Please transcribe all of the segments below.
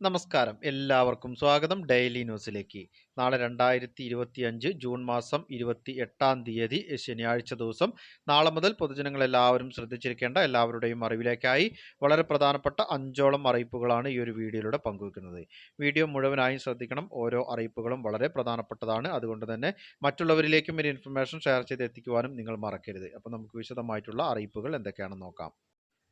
നമസ്കാരം. എല്ലാവർക്കും സ്വാഗതം ഡെയിലി ന്യൂസിലേക്ക്. നാളെ രണ്ടായിരത്തി ഇരുപത്തി അഞ്ച് ജൂൺ മാസം ഇരുപത്തി എട്ടാം തീയതി ശനിയാഴ്ച ദിവസം. നാളെ മുതൽ പൊതുജനങ്ങളെല്ലാവരും ശ്രദ്ധിച്ചിരിക്കേണ്ട എല്ലാവരുടെയും അറിവിലേക്കായി വളരെ പ്രധാനപ്പെട്ട അഞ്ചോളം അറിയിപ്പുകളാണ് ഈ ഒരു വീഡിയോയിലൂടെ പങ്കുവെക്കുന്നത്. വീഡിയോ മുഴുവനായും ശ്രദ്ധിക്കണം. ഓരോ അറിയിപ്പുകളും വളരെ പ്രധാനപ്പെട്ടതാണ്. അതുകൊണ്ട് തന്നെ മറ്റുള്ളവരിലേക്കും ഒരു ഇൻഫർമേഷൻ ഷെയർ ചെയ്ത് എത്തിക്കുവാനും നിങ്ങൾ മറക്കരുത്. അപ്പോൾ നമുക്ക് വിശദമായിട്ടുള്ള അറിയിപ്പുകൾ എന്തൊക്കെയാണെന്ന് നോക്കാം.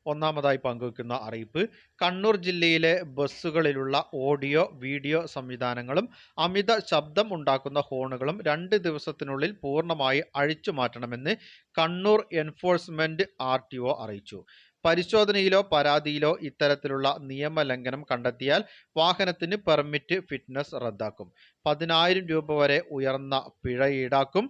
ഒന്നാമതായി പങ്കുവെക്കുന്ന അറിയിപ്പ്. കണ്ണൂർ ജില്ലയിലെ ബസ്സുകളിലുള്ള ഓഡിയോ വീഡിയോ സംവിധാനങ്ങളും അമിത ശബ്ദം ഉണ്ടാക്കുന്ന ഹോണുകളും രണ്ട് ദിവസത്തിനുള്ളിൽ പൂർണമായി അഴിച്ചു മാറ്റണമെന്ന് കണ്ണൂർ എൻഫോഴ്സ്മെന്റ് ആർ അറിയിച്ചു. പരിശോധനയിലോ പരാതിയിലോ ഇത്തരത്തിലുള്ള നിയമലംഘനം കണ്ടെത്തിയാൽ വാഹനത്തിന് പെർമിറ്റ് ഫിറ്റ്നസ് റദ്ദാക്കും. പതിനായിരം രൂപ വരെ ഉയർന്ന പിഴ ഈടാക്കും.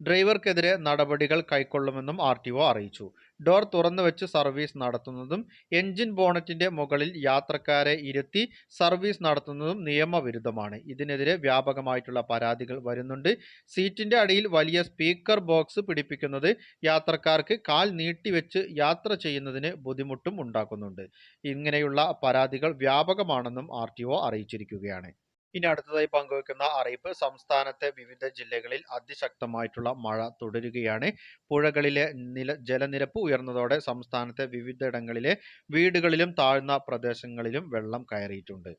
ഡ്രൈവർക്കെതിരെ നടപടികൾ കൈക്കൊള്ളുമെന്നും ആർ അറിയിച്ചു. ഡോർ തുറന്നു വെച്ച് സർവീസ് നടത്തുന്നതും എഞ്ചിൻ ബോണറ്റിന്റെ മുകളിൽ യാത്രക്കാരെ ഇരുത്തി സർവീസ് നടത്തുന്നതും നിയമവിരുദ്ധമാണ്. ഇതിനെതിരെ വ്യാപകമായിട്ടുള്ള പരാതികൾ വരുന്നുണ്ട്. സീറ്റിന്റെ അടിയിൽ വലിയ സ്പീക്കർ ബോക്സ് പിടിപ്പിക്കുന്നത് യാത്രക്കാർക്ക് കാൽ നീട്ടിവെച്ച് യാത്ര ചെയ്യുന്നതിന് ബുദ്ധിമുട്ടും ഉണ്ടാക്കുന്നുണ്ട്. ഇങ്ങനെയുള്ള പരാതികൾ വ്യാപകമാണെന്നും ആർ അറിയിച്ചിരിക്കുകയാണ്. ഇനി അടുത്തതായി പങ്കുവെക്കുന്ന അറിയിപ്പ് സംസ്ഥാനത്തെ വിവിധ ജില്ലകളിൽ അതിശക്തമായിട്ടുള്ള മഴ തുടരുകയാണ്. പുഴകളിലെ നില ജലനിരപ്പ് ഉയർന്നതോടെ സംസ്ഥാനത്തെ വിവിധയിടങ്ങളിലെ വീടുകളിലും താഴ്ന്ന പ്രദേശങ്ങളിലും വെള്ളം കയറിയിട്ടുണ്ട്.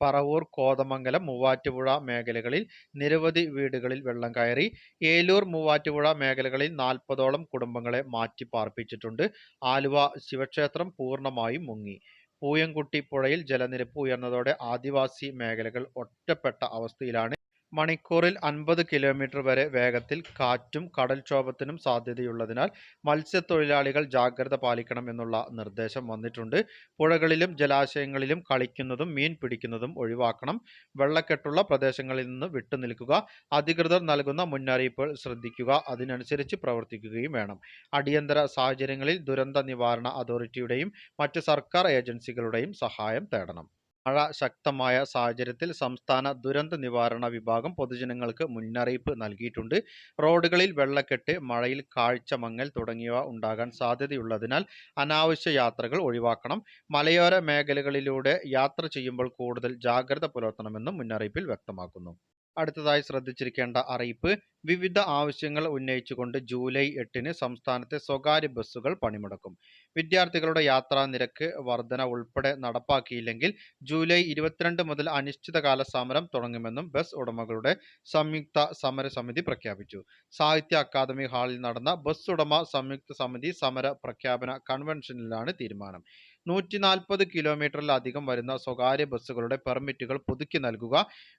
പറവൂർ കോതമംഗലം മൂവാറ്റുപുഴ മേഖലകളിൽ നിരവധി വീടുകളിൽ വെള്ളം കയറി. ഏലൂർ മൂവാറ്റുപുഴ മേഖലകളിൽ നാൽപ്പതോളം കുടുംബങ്ങളെ മാറ്റി പാർപ്പിച്ചിട്ടുണ്ട് ആലുവ ശിവക്ഷേത്രം പൂർണമായും മുങ്ങി. പൂയംകുട്ടി പുഴയിൽ ജലനിരപ്പ് ഉയർന്നതോടെ ആദിവാസി മേഖലകൾ ഒറ്റപ്പെട്ട അവസ്ഥയിലാണ് മണിക്കൂറിൽ അൻപത് കിലോമീറ്റർ വരെ വേഗത്തിൽ കാറ്റും കടൽക്ഷോഭത്തിനും സാധ്യതയുള്ളതിനാൽ മത്സ്യത്തൊഴിലാളികൾ ജാഗ്രത പാലിക്കണം എന്നുള്ള നിർദ്ദേശം വന്നിട്ടുണ്ട്. പുഴകളിലും ജലാശയങ്ങളിലും കളിക്കുന്നതും മീൻ പിടിക്കുന്നതും ഒഴിവാക്കണം. വെള്ളക്കെട്ടുള്ള പ്രദേശങ്ങളിൽ നിന്ന് വിട്ടുനിൽക്കുക. അധികൃതർ നൽകുന്ന മുന്നറിയിപ്പുകൾ ശ്രദ്ധിക്കുക. അതിനനുസരിച്ച് പ്രവർത്തിക്കുകയും വേണം. അടിയന്തര സാഹചര്യങ്ങളിൽ ദുരന്ത നിവാരണ അതോറിറ്റിയുടെയും മറ്റ് സർക്കാർ ഏജൻസികളുടെയും സഹായം തേടണം. മഴ ശക്തമായ സാഹചര്യത്തിൽ സംസ്ഥാന ദുരന്ത നിവാരണ വിഭാഗം പൊതുജനങ്ങൾക്ക് മുന്നറിയിപ്പ് നൽകിയിട്ടുണ്ട്. റോഡുകളിൽ വെള്ളക്കെട്ട് മഴയിൽ കാഴ്ച മങ്ങൽ തുടങ്ങിയവ ഉണ്ടാകാൻ സാധ്യതയുള്ളതിനാൽ അനാവശ്യ യാത്രകൾ ഒഴിവാക്കണം. മലയോര മേഖലകളിലൂടെ യാത്ര ചെയ്യുമ്പോൾ കൂടുതൽ ജാഗ്രത പുലർത്തണമെന്നും മുന്നറിയിപ്പിൽ വ്യക്തമാക്കുന്നു. അടുത്തതായി ശ്രദ്ധിച്ചിരിക്കേണ്ട അറിയിപ്പ് വിവിധ ആവശ്യങ്ങൾ ഉന്നയിച്ചുകൊണ്ട് ജൂലൈ എട്ടിന് സംസ്ഥാനത്തെ സ്വകാര്യ ബസ്സുകൾ പണിമുടക്കും. വിദ്യാർത്ഥികളുടെ യാത്രാ നിരക്ക് വർധന ഉൾപ്പെടെ നടപ്പാക്കിയില്ലെങ്കിൽ ജൂലൈ ഇരുപത്തിരണ്ട് മുതൽ അനിശ്ചിതകാല സമരം തുടങ്ങുമെന്നും ബസ് ഉടമകളുടെ സംയുക്ത സമരസമിതി പ്രഖ്യാപിച്ചു. സാഹിത്യ അക്കാദമി ഹാളിൽ നടന്ന ബസ് ഉടമ സംയുക്ത സമിതി സമര പ്രഖ്യാപന കൺവെൻഷനിലാണ് തീരുമാനം. നൂറ്റി നാൽപ്പത് കിലോമീറ്ററിലധികം വരുന്ന സ്വകാര്യ ബസ്സുകളുടെ പെർമിറ്റുകൾ പുതുക്കി നൽകുക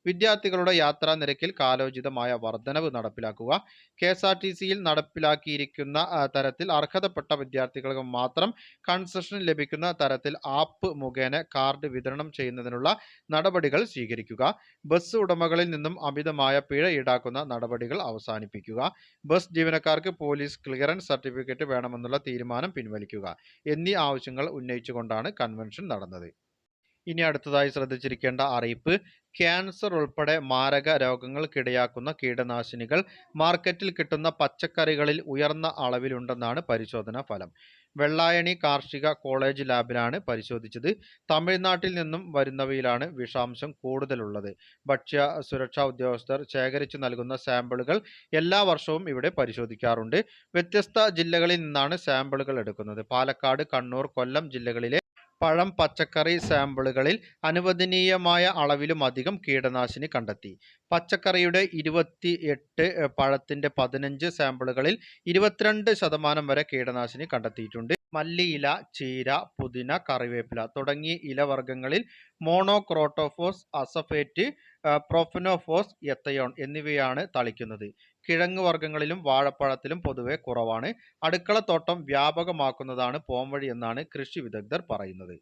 വിദ്യാർത്ഥികളുടെ യാത്രാ നിരക്കിൽ കാലോചിതമായ വർധനവ് നടപ്പിലാക്കുക കെ എസ് ആർ ടി സിയിൽ നടപ്പിലാക്കിയിരിക്കുന്ന തരത്തിൽ അർഹതപ്പെട്ട വിദ്യാർത്ഥികൾക്ക് മാത്രം കൺസെഷൻ ലഭിക്കുന്ന തരത്തിൽ ആപ്പ് മുഖേന കാർഡ് വിതരണം ചെയ്യുന്നതിനുള്ള നടപടികൾ സ്വീകരിക്കുക ബസ് ഉടമകളിൽ നിന്നും അമിതമായ പിഴ ഈടാക്കുന്ന നടപടികൾ അവസാനിപ്പിക്കുക ബസ് ജീവനക്കാർക്ക് പോലീസ് ക്ലിയറൻസ് സർട്ടിഫിക്കറ്റ് വേണമെന്നുള്ള തീരുമാനം പിൻവലിക്കുക എന്നീ ആവശ്യങ്ങൾ ഉന്നയിച്ചു കൊണ്ടാണ് കൺവെൻഷൻ നടന്നത്. ഇനി അടുത്തതായി ശ്രദ്ധിച്ചിരിക്കേണ്ട അറിയിപ്പ് ക്യാൻസർ ഉൾപ്പെടെ മാരക രോഗങ്ങൾക്കിടയാക്കുന്ന കീടനാശിനികൾ മാർക്കറ്റിൽ കിട്ടുന്ന പച്ചക്കറികളിൽ ഉയർന്ന അളവിലുണ്ടെന്നാണ് പരിശോധനാ ഫലം. വെള്ളായണി കാർഷിക കോളേജ് ലാബിലാണ് പരിശോധിച്ചത്. തമിഴ്നാട്ടിൽ നിന്നും വരുന്നവയിലാണ് വിഷാംശം കൂടുതലുള്ളത്. ഭക്ഷ്യ സുരക്ഷാ ഉദ്യോഗസ്ഥർ ശേഖരിച്ചു നൽകുന്ന സാമ്പിളുകൾ എല്ലാ വർഷവും ഇവിടെ പരിശോധിക്കാറുണ്ട്. വ്യത്യസ്ത ജില്ലകളിൽ നിന്നാണ് സാമ്പിളുകൾ എടുക്കുന്നത്. പാലക്കാട് കണ്ണൂർ കൊല്ലം ജില്ലകളിലെ പഴം പച്ചക്കറി സാമ്പിളുകളിൽ അനുവദനീയമായ അളവിലും അധികം കീടനാശിനി കണ്ടെത്തി. പച്ചക്കറിയുടെ ഇരുപത്തി എട്ട് പഴത്തിന്റെ പതിനഞ്ച് സാമ്പിളുകളിൽ ഇരുപത്തിരണ്ട് ശതമാനം വരെ കീടനാശിനി കണ്ടെത്തിയിട്ടുണ്ട്. മല്ലിയില ചീര പുതിന കറിവേപ്പില തുടങ്ങിയ ഇലവർഗങ്ങളിൽ മോണോക്രോട്ടോഫോസ് അസഫേറ്റ് പ്രൊഫനോഫോസ് എത്തയോൺ എന്നിവയാണ് തളിക്കുന്നത്. കിഴങ്ങ് വർഗങ്ങളിലും വാഴപ്പഴത്തിലും പൊതുവെ കുറവാണ്. അടുക്കളത്തോട്ടം വ്യാപകമാക്കുന്നതാണ് പോംവഴി എന്നാണ് കൃഷി വിദഗ്ധർ പറയുന്നത്.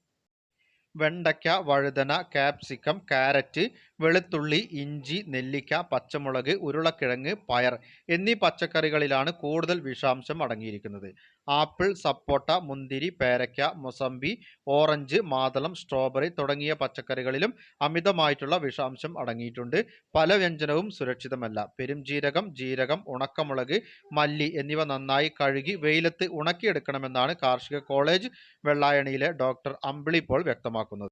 വെണ്ടയ്ക്ക വഴുതന കാപ്സിക്കം കാരറ്റ് വെളുത്തുള്ളി ഇഞ്ചി നെല്ലിക്ക പച്ചമുളക് ഉരുളക്കിഴങ്ങ് പയർ എന്നീ പച്ചക്കറികളിലാണ് കൂടുതൽ വിഷാംശം അടങ്ങിയിരിക്കുന്നത്. ആപ്പിൾ സപ്പോട്ട മുന്തിരി പേരയ്ക്ക മൊസമ്പി ഓറഞ്ച് മാതളം സ്ട്രോബെറി തുടങ്ങിയ പച്ചക്കറികളിലും അമിതമായിട്ടുള്ള വിഷാംശം അടങ്ങിയിട്ടുണ്ട്. പല വ്യഞ്ജനവും സുരക്ഷിതമല്ല. പെരുംജീരകം ജീരകം ഉണക്കമുളക് മല്ലി എന്നിവ നന്നായി കഴുകി വെയിലത്ത് ഉണക്കിയെടുക്കണമെന്നാണ് കാർഷിക കോളേജ് വെള്ളായണിയിലെ ഡോക്ടർ അമ്പിളിപ്പോൾ വ്യക്തമാക്കുന്നത്.